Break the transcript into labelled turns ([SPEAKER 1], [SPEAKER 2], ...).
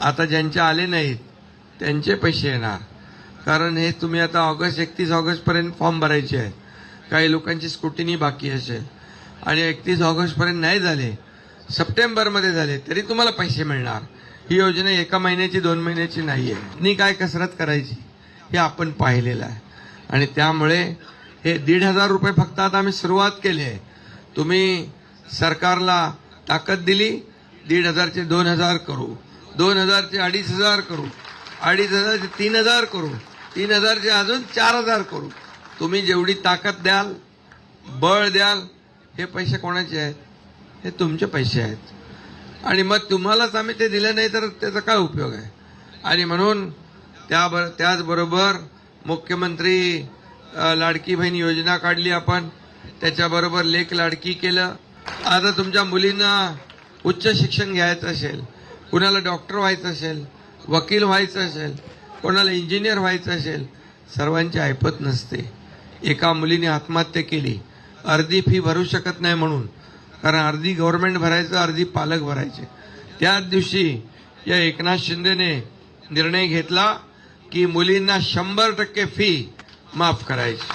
[SPEAKER 1] आता ज्यांचे आले नाहीत त्यांचे पैसे येणार. कारण हे तुम्ही आता ऑगस्ट एकतीस ऑगस्टपर्यंत फॉर्म भरायचे आहेत. काही लोकांची स्क्रुटिनी बाकी असेल. आणि एकतीस ऑगस्टपर्यंत नाही झाले सप्टेंबरमध्ये झाले तरी तुम्हाला पैसे मिळणार. ही योजना एका महिन्याची दोन महिन्याची नाही आहे नी काय कसरत करायची हे आपण पाहिलेलं आहे. आणि त्यामुळे हे दीड हजार रुपये फक्त आता आम्ही सुरुवात केली आहे. तुम्ही सरकारला ताकद दिली दीड हजारचे दोन हजार करू. दोन हजारचे अडीच हजार करू. अडीच हजारचे तीन हजार करू. तीन हजारचे अजून चार हजार करू. तुम्ही जेवढी ताकद द्याल बळ द्याल हे पैसे कोणाचे आहेत? हे तुमचे पैसे आहेत. आणि मग तुम्हालाच आम्ही ते दिले नाही तर त्याचा काय उपयोग आहे? आणि म्हणून त्याबर त्याचबरोबर मुख्यमंत्री लाडकी बहीण योजना काढली आपण. त्याच्याबरोबर लेख लाडकी केलं. आता तुमच्या मुलींना उच्च शिक्षण घ्यायचं असेल कुणाला डॉक्टर व्हायचं असेल वकील व्हायचं असेल कोणाला इंजिनियर व्हायचं असेल सर्वांची ऐपत नसते. एका मुलीने आत्महत्या केली. अर्धी फी भरू शकत नाही म्हणून. कारण अर्धी गव्हर्नमेंट भरायचं अर्धी पालक भरायचे. त्याच दिवशी या एकनाथ शिंदेने निर्णय घेतला की मुलींना शंभर टक्के फी माफ करायची.